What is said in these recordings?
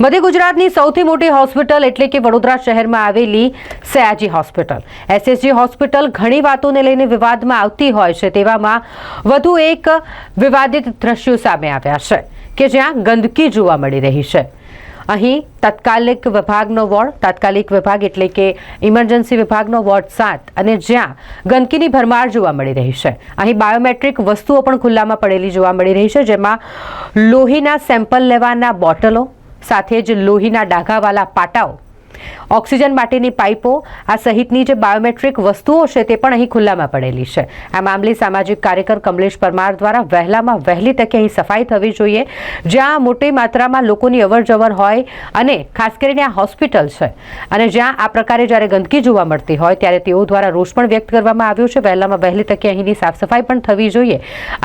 મધ્ય ગુજરાતની સૌથી મોટી હોસ્પિટલ એટલે કે વડોદરા શહેરમાં આવેલી સયાજી હોસ્પિટલ. એસએસજી હોસ્પિટલ ઘણી વાતોને લઈને વિવાદમાં આવતી હોય છે, તેવામાં વધુ એક વિવાદિત દ્રશ્યો સામે આવ્યા છે, કે જ્યાં ગંદકી જોવા મળી રહી છે. અહીં તાત્કાલિક વિભાગનો વોર્ડ, તાત્કાલિક વિભાગ એટલે કે ઇમરજન્સી વિભાગનો વોર્ડ સાત, અને જ્યાં ગંદકીની ભરમાર જોવા મળી રહી છે. અહીં બાયોમેટ્રિક વસ્તુઓ પણ ખુલ્લામાં પડેલી જોવા મળી રહી છે, જેમાં લોહીના સેમ્પલ લેવાના બોટલો સાથે જ લોહીના ડાઘાવાલા પાટાઓ ઓક્સિજન માટેની પાઇપો, આ સહિતની જે બાયોમેટ્રિક વસ્તુઓ છે તે પણ અહીં ખુલ્લામાં પડેલી છે. આ મામલે સામાજિક કાર્યકર કમલેશ પરમાર દ્વારા વહેલામાં વહેલી તકે અહીં સફાઈ થવી જોઈએ, જ્યાં મોટી માત્રામાં લોકોની અવરજવર હોય અને ખાસ કરીને આ હોસ્પિટલ છે. અને જ્યાં આ પ્રકારે જ્યારે ગંદકી જોવા મળતી હોય, ત્યારે તેઓ દ્વારા રોષ પણ વ્યક્ત કરવામાં આવ્યો છે. વહેલામાં વહેલી તકે અહીંની સાફ સફાઈ પણ થવી જોઈએ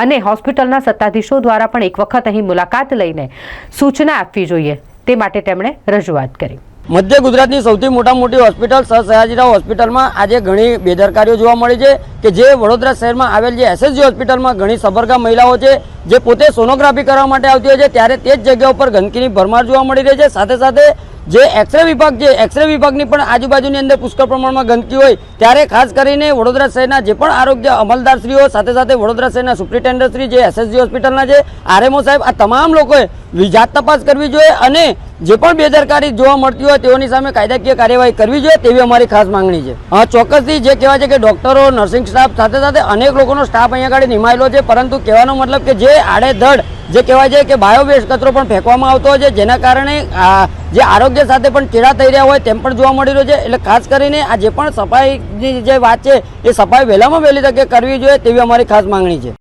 અને હોસ્પિટલના સત્તાધીશો દ્વારા પણ એક વખત અહીં મુલાકાત લઈને સૂચના આપવી જોઈએ. તે માટે તેમણે રજૂઆત કરી. મધ્ય ગુજરાતની સૌથી મોટા મોટી હોસ્પિટલ સર સયાજીરાવ હોસ્પિટલમાં આજે ઘણી બેદરકારીઓ જોવા મળી છે કે જે વડોદરા શહેરમાં આવેલ જે એસએસજી હોસ્પિટલમાં ઘણી સબરગામ મહિલાઓ છે, જે પોતે સોનોગ્રાફી કરવા માટે આવતી હોય છે, ત્યારે તે જ જગ્યા ઉપર ગંદકીની ભરમાર જોવા મળી રહી છે. સાથે સાથે જે એક્સરે વિભાગ છે એક્સરે વિભાગની પણ આજુબાજુની અંદર પુષ્કળ પ્રમાણમાં ગંદકી હોય, ત્યારે ખાસ કરીને વડોદરા શહેરના જે પણ આરોગ્ય અમલદારશ્રીઓ, સાથે સાથે વડોદરા શહેરના સુપ્રિન્ટેન્ડન્ટશ્રી જે એસએસજી હોસ્પિટલના છે આરએમઓ સાહેબ, આ તમામ લોકોએ જાત તપાસ કરવી જોઈએ અને જે પણ બેદરકારી જોવા મળતી હોય તેઓની સામે કાયદાકીય કાર્યવાહી કરવી જોઈએ તેવી અમારી ખાસ માંગણી છે. હા, ચોક્કસથી જે કહેવાય છે કે ડોક્ટરો, નર્સિંગ સ્ટાફ, સાથે સાથે અનેક લોકોનો સ્ટાફ અહીંયા આગળ નિમાયેલો છે, પરંતુ કહેવાનો મતલબ કે જે આડેધડ જે કહેવાય છે કે બાયોવેસ્ટ કચરો પણ ફેંકવામાં આવતો હોય છે, જેના કારણે જે આરોગ્ય સાથે પણ ચેડા થઈ રહ્યા હોય તેમ પણ જોવા મળી રહ્યો છે. એટલે ખાસ કરીને આ જે પણ સફાઈની જે વાત છે, એ સફાઈ વહેલામાં વહેલી તકે કરવી જોઈએ તેવી અમારી ખાસ માંગણી છે.